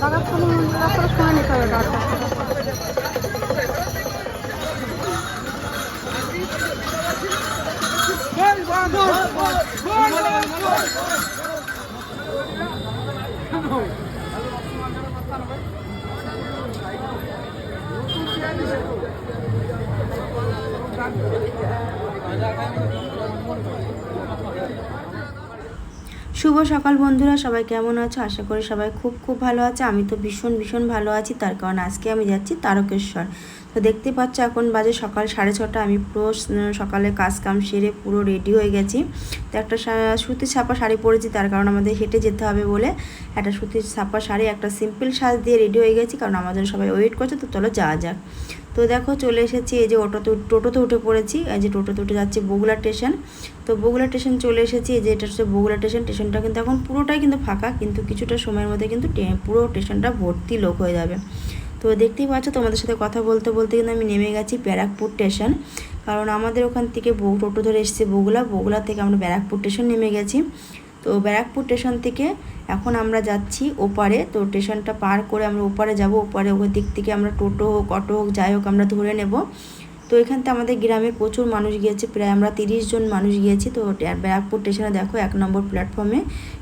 দাদা ফোন রাস্তাটা সময় নিতে হবে দাদা শুভ সকাল বন্ধুরা, সবাই কেমন আছো? আশা করি সবাই খুব খুব ভালো আছে। আমি তো ভীষণ ভীষণ ভালো আছি। তার কারণ আজকে আমি যাচ্ছি তারকেশ্বর। তো দেখতে পাচ্ছ এখন বাজে সকাল সাড়ে ছটা। আমি পুরো সকালে কাজ কাম সেরে পুরো রেডি হয়ে গেছি। তো একটা সুতির ছাপা শাড়ি পরেছি, তার কারণ আমাদের হেঁটে যেতে হবে বলে একটা সুতির ছাপা শাড়ি, একটা সিম্পল সাজ দিয়ে রেডি হয়ে গেছি, কারণ আমাদের সবাই ওয়েট করছে, তো চলো যাওয়া যাক। তো দেখো চলে এসেছি, এই যে অটোতে, টোটোতে উঠে পড়েছি, এই যে টোটোতে উঠে যাচ্ছি বগুলা স্টেশন। তো বগুলা স্টেশন চলে এসেছি, এই যে এটা হচ্ছে বগুলা স্টেশন, স্টেশনটা কিন্তু এখন পুরোটাই কিন্তু ফাঁকা, কিন্তু কিছুটা সময়ের মধ্যে কিন্তু পুরো স্টেশনটা ভর্তি লোক হয়ে যাবে। তো দেখতেই পাচ্ছ তোমাদের সাথে কথা বলতে বলতে কিন্তু আমি নেমে গেছি ব্যারাকপুর স্টেশন। কারণ আমাদের ওখান থেকে বউ টোটো ধরে এসছে বগুলা। বগুলা থেকে আমরা ব্যারাকপুর স্টেশন নেমে গেছি। তো ব্যারাকপুর স্টেশন থেকে এখন আমরা যাচ্ছি ওপারে। তো স্টেশনটা পার করে আমরা ওপারে যাব। ওপারে ওখান দিক থেকে আমরা টোটো হোক, অটো হোক, যাই হোক আমরা ধরে নেব। তো এখান থেকে আমাদের গ্রামে প্রচুর মানুষ গিয়েছে, প্রায় আমরা তিরিশ জন মানুষ গিয়েছি। তো ব্যারাকপুর স্টেশনে দেখো এক নম্বর প্ল্যাটফর্মে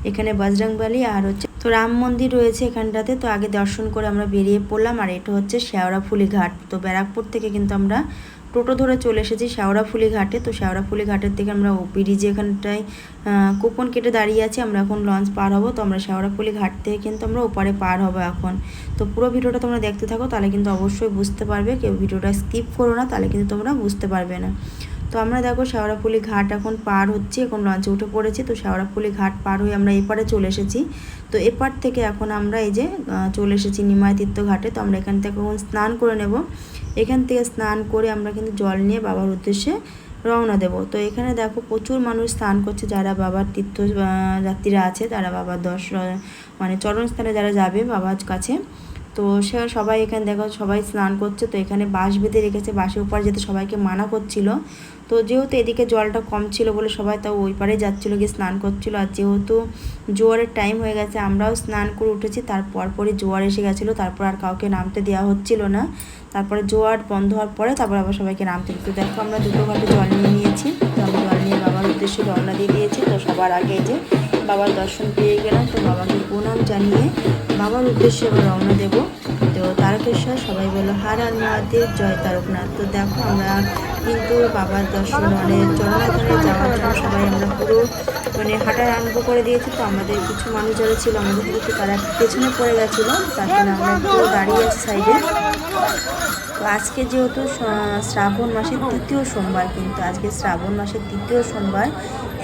এখানে বজরংবালি আর হচ্ছে, তো রাম মন্দির রয়েছে এখানটাতে। তো আগে দর্শন করে আমরা বেরিয়ে পড়লাম আর এটা হচ্ছে শেওড়াফুলি ঘাট। তো ব্যারাকপুর থেকে কিন্তু আমরা টোটো ধরে চলে এসেছি শ্যাওড়াফুলি ঘাটে। তো শ্যাওড়াফুলি ঘাটের থেকে আমরা ব্রিজে এখানটায় কুপন কেটে দাঁড়িয়ে আছি, আমরা এখন লঞ্চ পার হব। তো আমরা শ্যাওড়াফুলি ঘাট থেকে কিন্তু আমরা ওপারে পার হব এখন। তো পুরো ভিডিওটা তোমরা দেখতে থাকো, তাহলে কিন্তু অবশ্যই বুঝতে পারবে। কেউ ভিডিওটা স্কিপ করো না, তাহলে কিন্তু তোমরা বুঝতে পারবে না। তো আমরা দেখো শেওড়াফুলি ঘাট এখন পার হচ্ছে, এখন লঞ্চে উঠে পড়েছি, তো শেওড়াফুলি ঘাট পার হয়ে আমরা এপারে চলে এসেছি। তো এপার থেকে এখন আমরা এই যে চলে এসেছি নিমাই তীর্থ ঘাটে, তো আমরা এখান থেকে এখন স্নান করে নেব। এখান থেকে স্নান করে আমরা কিন্তু জল নিয়ে বাবার উদ্দেশ্যে রওনা দেব। তো এখানে দেখো প্রচুর মানুষ স্নান করছে, যারা বাবার তীর্থ যাত্রীরা আছে, তারা বাবার দশ মানে চরণ স্থানে যারা যাবে বাবার কাছে। তো সে সবাই এখানে দেখো সবাই স্নান করছে, তো এখানে বাঁশ বেঁধে রেখেছে, বাঁশের উপর যেতে সবাইকে মানা করছিল। তো যেহেতু এদিকে জলটা কম ছিল বলে সবাই তাও ওই পারে যাচ্ছিল গিয়ে স্নান করছিল। আর যেহেতু জোয়ারের টাইম হয়ে গেছে, আমরাও স্নান করে উঠেছি, তারপর পরে জোয়ার এসে গেছিল, তারপর আর কাউকে নামতে দেওয়া হচ্ছিল না। তারপরে জোয়ার বন্ধ হওয়ার পরে তারপর আবার সবাইকে নামতে দিতে দেখো আমরা দুটো ঘাটে জল নিয়ে নিয়েছি, তো আমরা জল নিয়ে বাবার উদ্দেশ্যে রওনা দিয়ে দিয়েছি, তো সবার আগে যে বাবার দর্শন পেয়ে গেলাম, তো বাবাকে প্রণাম জানিয়ে বাবার উদ্দেশ্যে এবার রওনা দেবো। তো তারকেশ্বর, সবাই বলল, হার আর মহাদেব জয় তারকনাথ। তো দেখো আমরা কিন্তু বাবার দর্শন মানে চরণাধারে যাওয়ার জন্য সবাই আমরা পুরো মানে হাঁটার আরম্ভ করে দিয়েছি। তো আমাদের কিছু মানুষ যারা ছিল, আমাদের কিন্তু তারা পেছনে পড়ে গেছিল তারপরে আমরা পুরো দাঁড়িয়ে আছি সাইডে তো আজকে যেহেতু শ্রাবণ মাসের তৃতীয় সোমবার, কিন্তু আজকে শ্রাবণ মাসের তৃতীয় সোমবার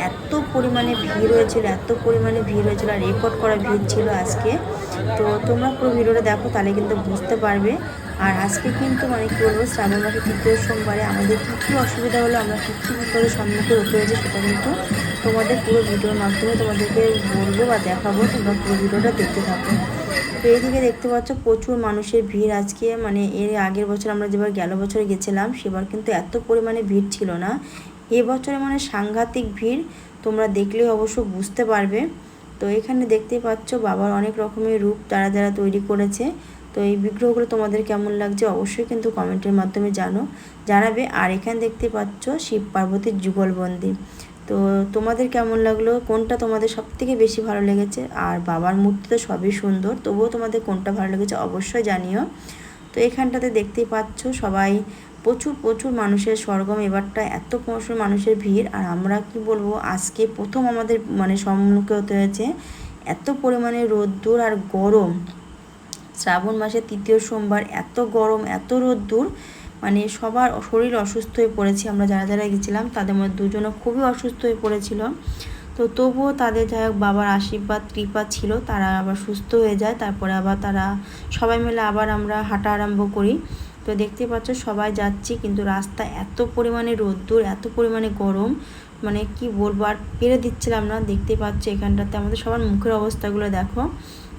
এত পরিমাণে ভিড় হয়েছিল, এত পরিমাণে ভিড় হয়েছিল আর রেকর্ড করা ভিড় ছিল আজকে। তো তোমরা পুরো ভিডিওটা দেখো, তাহলে কিন্তু বুঝতে পারবে। আর আজকে কিন্তু মানে কী বলব, শ্রাবণ মাসে তৃতীয় সোমবারে আমাদের কী কী অসুবিধা হলো, আমরা কী কী বিপদের সম্মুখীন হতে হয়েছে সেটা কিন্তু তোমাদের পুরো ভিডিওর মাধ্যমে তোমাদেরকে বলব বা দেখাবো, তোমরা পুরো ভিডিওটা দেখতে থাকো। তো এইদিকে দেখতে পাচ্ছ, প্রচুর মানুষের ভিড় আজকে মানে এর আগের বছর আমরা যেবার গেল বছরে গেছিলাম, সেবার কিন্তু এত পরিমাণে ভিড় ছিল না। এবছরে মানে সাংঘাতিক ভিড়, তোমরা দেখলে অবশ্য বুঝতে পারবে। তো এখানে দেখতেই পাচ্ছ বাবার অনেক রকমের রূপ তারা যারা তৈরি করেছে। তো এই বিগ্রহগুলো তোমাদের কেমন লাগছে অবশ্যই কিন্তু কমেন্টের মাধ্যমে জানো। জানাবে, আর এখানে দেখতে পাচ্ছ শিব পার্বতীর যুগলবন্দি তো তোমাদের কেমন লাগল? কোনটা তোমাদের সব থেকে বেশি ভালো লেগেছে? আর বাবার মূর্তি তো সবই সুন্দর, তবুও তোমাদের কোনটা ভালো লেগেছে অবশ্যই জানিও। তো এখানটাতে দেখতেই পাচ্ছ সবাই প্রচুর প্রচুর মানুষের সরগম, এবারটা এত প্রচুর মানুষের ভিড়, আর আমরা কি বলব, আজকে প্রথম আমাদের মানে সম্মুখে হতে হয়েছে এত পরিমাণে রোদ্দুর আর গরম। শ্রাবণ মাসের তৃতীয় সোমবার এত গরম, এত রোদ্দুর মানে সবার শরীর অসুস্থ হয়ে পড়েছে আমরা যারা যারা গেছিলাম, তাদের মধ্যে দুজনও খুবই অসুস্থ হয়ে পড়েছিল। তো তবুও তাদের যাই হোক, বাবার আশীর্বাদ, কৃপা ছিল, তারা আবার সুস্থ হয়ে যায়, তারপরে আবার তারা সবাই মিলে আবার আমরা হাঁটা আরম্ভ করি। তো দেখতে পাচ্ছ, সবাই যাচ্ছি, কিন্তু রাস্তা এত পরিমাণে রোদ্দুর, এত পরিমাণে গরম মানে কি বলব, আর পেরে দিচ্ছিলাম না। দেখতে পাচ্ছ এখানটাতে আমাদের সবার মুখের অবস্থাগুলো দেখো।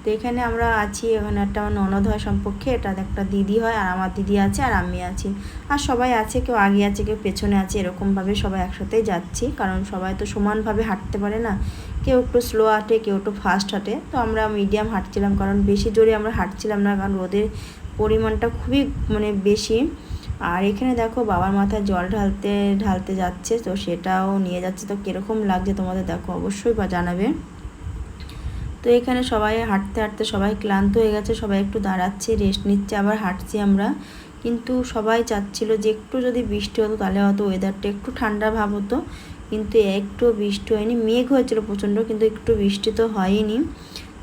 তো এখানে আমরা আছি, এখানে একটা আমার ননদ হয় সম্পর্কে, এটা একটা দিদি হয়, আর আমার দিদি আছে, আর আমি আছি। আর সবাই আছে, কেউ আগে আছে, কেউ পেছনে আছে, এরকমভাবে সবাই একসাথেই যাচ্ছি, কারণ সবাই তো সমানভাবে হাঁটতে পারে না। কেউ একটু স্লো হাঁটে, কেউ একটু ফাস্ট হাঁটে। তো আমরা মিডিয়াম হাঁটছিলাম, কারণ বেশি জোরে আমরা হাঁটছিলাম না, কারণ রোদের পরিমাণটা খুবই মানে বেশি। আর এখানে দেখো বাবার মাথায় জল ঢালতে ঢালতে যাচ্ছে, তো সেটাও নিয়ে যাচ্ছে। তো কীরকম লাগছে তোমাদের দেখো, অবশ্যই বা জানাবে। তো এখানে সবাই হাঁটতে হাঁটতে সবাই ক্লান্ত হয়ে গেছে, সবাই একটু দাঁড়াচ্ছে রেস্ট নিচ্ছে, আবার হাঁটছি আমরা। কিন্তু সবাই চাচ্ছিল যে একটু যদি বৃষ্টি হতো, তাহলে হয়তো ওয়েদারটা একটু ঠান্ডা ভাব হতো। কিন্তু একটু বৃষ্টি হয়নি, মেঘ হয়েছিল প্রচণ্ড, কিন্তু একটু বৃষ্টি তো হয়নি।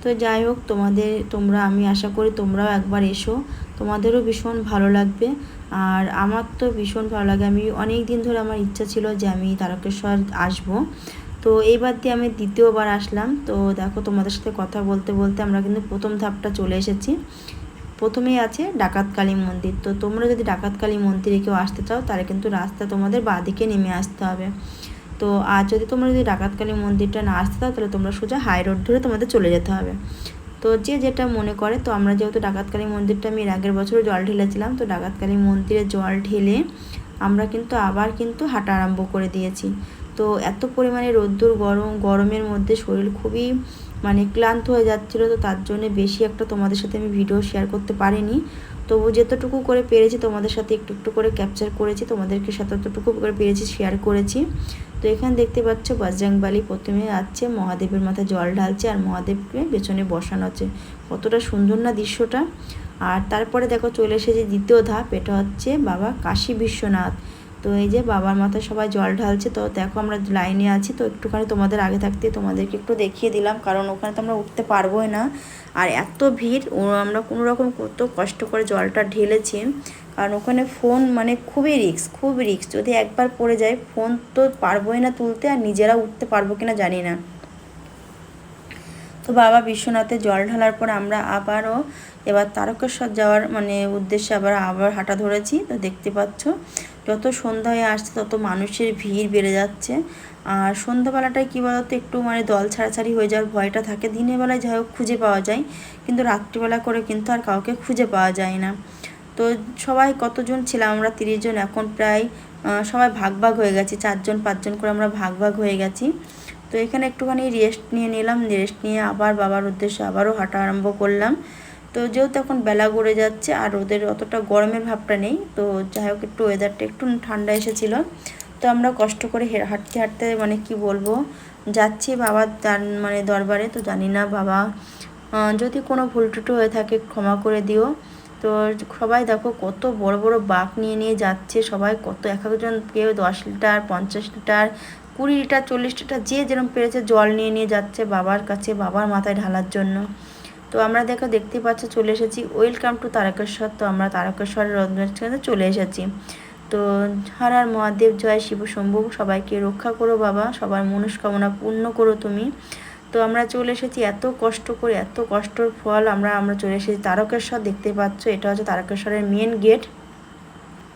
তো যাই হোক, তোমাদের, তোমরা, আমি আশা করি তোমরাও একবার এসো। তোমাদেরও ভীষণ ভালো লাগবে। আর আমার তো ভীষণ ভালো লাগে। আমি অনেক দিন ধরে আমার ইচ্ছা ছিল যে আমি তারকেশ্বর আসব। তো এইবার দিয়ে আমি দ্বিতীয়বার আসলাম। তো দেখো তোমাদের সাথে কথা বলতে বলতে আমরা কিন্তু প্রথম ধাপটা চলে এসেছি। প্রথমেই আছে ডাকাতকালী মন্দির। তো তোমরা যদি ডাকাতকালী মন্দিরে কেউ আসতে চাও, তাহলে কিন্তু রাস্তা তোমাদের বাঁদিকে নেমে আসতে হবে। তো আর যদি তোমরা যদি ডাকাতকালী মন্দিরটা না আসতে চাও, তাহলে তোমরা সোজা হাই রোড ধরে তোমাদের চলে যেতে হবে। তো যে যেটা মনে করে, তো আমরা যেহেতু ডাকাতকালী মন্দিরটা আমি এর আগের বছর জল ঢেলেছিলাম, তো ডাকাতকালী মন্দিরে জল ঢেলে আমরা কিন্তু আবার কিন্তু হাঁটা আরম্ভ করে দিয়েছি। তো এত পরিমাণে রোদ্দুর গরম, গরমের মধ্যে শরীর খুবই মানে ক্লান্ত হয়ে যাচ্ছিল, তো তার জন্য বেশি একটা তোমাদের সাথে আমি ভিডিও শেয়ার করতে পারিনি। তবু যেতটুকু করে পেরেছি তোমাদের সাথে একটু একটু করে ক্যাপচার করেছি, তোমাদেরকে সাথে করে পেরেছি শেয়ার করেছি। তো এখানে দেখতে পাচ্ছ বজরংবালি প্রথমে আছে, মহাদেবের মাথায় জল ঢালছে আর মহাদেবকে পেছনে বসানো আছে। কতটা সুন্দর না দৃশ্যটা। আর তারপরে দেখো চলে এসেছে দ্বিতীয় ধাপ, এটা হচ্ছে বাবা কাশী বিশ্বনাথ। তো এই যে বাবার মাথায় সবাই জল ঢালছে, তো দেখো আমরা লাইনে আছি, তো একটুখানি তোমাদের আগে থাকতে তোমাদেরকে একটু দেখিয়ে দিলাম, কারণ ওখানে তো আমরা উঠতে পারবোই না। আর এত ভিড় আমরা কোনো রকম কত কষ্ট করে জলটা ঢেলেছি। কারণ ওখানে ফোন মানে খুবই রিক্স খুব রিক্স যদি একবার পড়ে যায় ফোন তো পারবোই না তুলতে আর নিজেরা উঠতে পারব কিনা জানি না। তো বাবা বিশ্বনাথে জল ঢালার পর আমরা আবারও এবার তারকেশ্বর যাওয়ার মানে উদ্দেশ্যে আবার আবার হাঁটা ধরেছি। তো দেখতে পাচ্ছ, যত সন্ধ্যা হয়ে আসছে তত মানুষের ভিড় বেড়ে যাচ্ছে। আর সন্ধ্যাবেলাটায় কী বলতো, একটু মানে দল ছাড়াছাড়ি হয়ে যাওয়ার ভয়টা থাকে। দিনের বেলায় যাই হোক খুঁজে পাওয়া যায়, কিন্তু রাত্রিবেলা করে কিন্তু আর কাউকে খুঁজে পাওয়া যায় না। তো সবাই কতজন ছিলাম আমরা তিরিশ জন, এখন প্রায় সবাই ভাগ ভাগ হয়ে গেছি, চারজন, পাঁচজন করে আমরা ভাগ ভাগ হয়ে গেছি। তো এখানে একটুখানি রেস্ট নিয়ে নিলাম রেস্ট নিয়ে আবার বাবার উদ্দেশ্যে আবারও হাঁটা আরম্ভ করলাম। তো যেহেতু এখন বেলা গড়ে যাচ্ছে, আর ওদের অতটা গরমের ভাবটা নেই, তো যাই হোক একটু ওয়েদারটা একটু ঠান্ডা এসেছিল। তো আমরা কষ্ট করে হাঁটতে হাঁটতে মানে কি বলব, যাচ্ছি বাবার তার মানে দরবারে, তো জানি না বাবা যদি কোনো ভুল টুটো হয়ে থাকে ক্ষমা করে দিও। তো সবাই দেখো কত বড় বড় বাঘ নিয়ে নিয়ে যাচ্ছে, সবাই কত এক একজন কেউ দশ লিটার, পঞ্চাশ লিটার, কুড়ি লিটার, চল্লিশ লিটার, যে যেরকম পেরেছে জল নিয়ে নিয়ে যাচ্ছে বাবার কাছে, বাবার মাথায় ঢালার জন্য। তো আমরা দেখো দেখতে পাচ্ছ চলে এসেছি। Welcome to Tarakeswar. তো আমরা তারকেশ্বরের রথে চলে এসেছি। তো হর আর মহাদেব, জয় শিব, শম্ভু, সবাইকে রক্ষা করো বাবা। সবার মনস্কামনা পূর্ণ করো তুমি। তো আমরা চলে এসেছি, এত কষ্ট করে, এত কষ্টর ফল আমরা আমরা চলে এসেছি তারকেশ্বর, দেখতে পাচ্ছ এটা হচ্ছে তারকেশ্বরের মেন গেট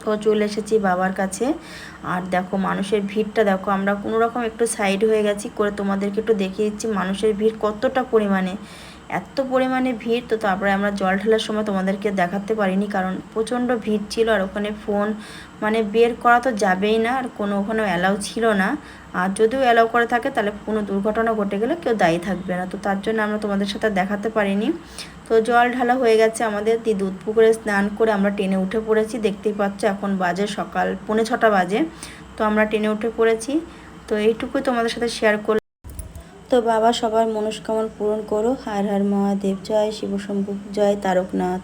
তো চলে এসেছি বাবার কাছে। আর দেখো মানুষের ভিড়টা, দেখো আমরা কোনো রকম একটু সাইড হয়ে গেছি, করে তোমাদেরকে একটু দেখিয়ে দিচ্ছি মানুষের ভিড় কতটা পরিমাণে। এত পরিমাণে ভিড়, তো তারপরে আমরা জল ঢালার সময় তোমাদেরকে দেখাতে পারিনি, কারণ প্রচণ্ড ভিড় ছিল আর ওখানে ফোন মানে বের করা তো যাবেই না, আর কোনো ওখানে অ্যালাউ ছিল না। আর যদিও অ্যালাউ করে থাকে, তাহলে কোনো দুর্ঘটনা ঘটে গেলে কেউ দায়ী থাকবে না, তো তার জন্য আমরা তোমাদের সাথে দেখাতে পারিনি। তো জল ঢালা হয়ে গেছে আমাদের, দিয়ে দুধ পুকুরে স্নান করে আমরা ট্রেনে উঠে পড়েছি, দেখতেই পাচ্ছ এখন বাজে সকাল, পৌনে ছটা বাজে, তো আমরা ট্রেনে উঠে পড়েছি। তো এইটুকুই তোমাদের সাথে শেয়ার করলাম। তো বাবা সবার মনস্কামনা পূরণ করো। হার হার মহাদেব জয় শিবশম্ভু জয় তারকনাথ।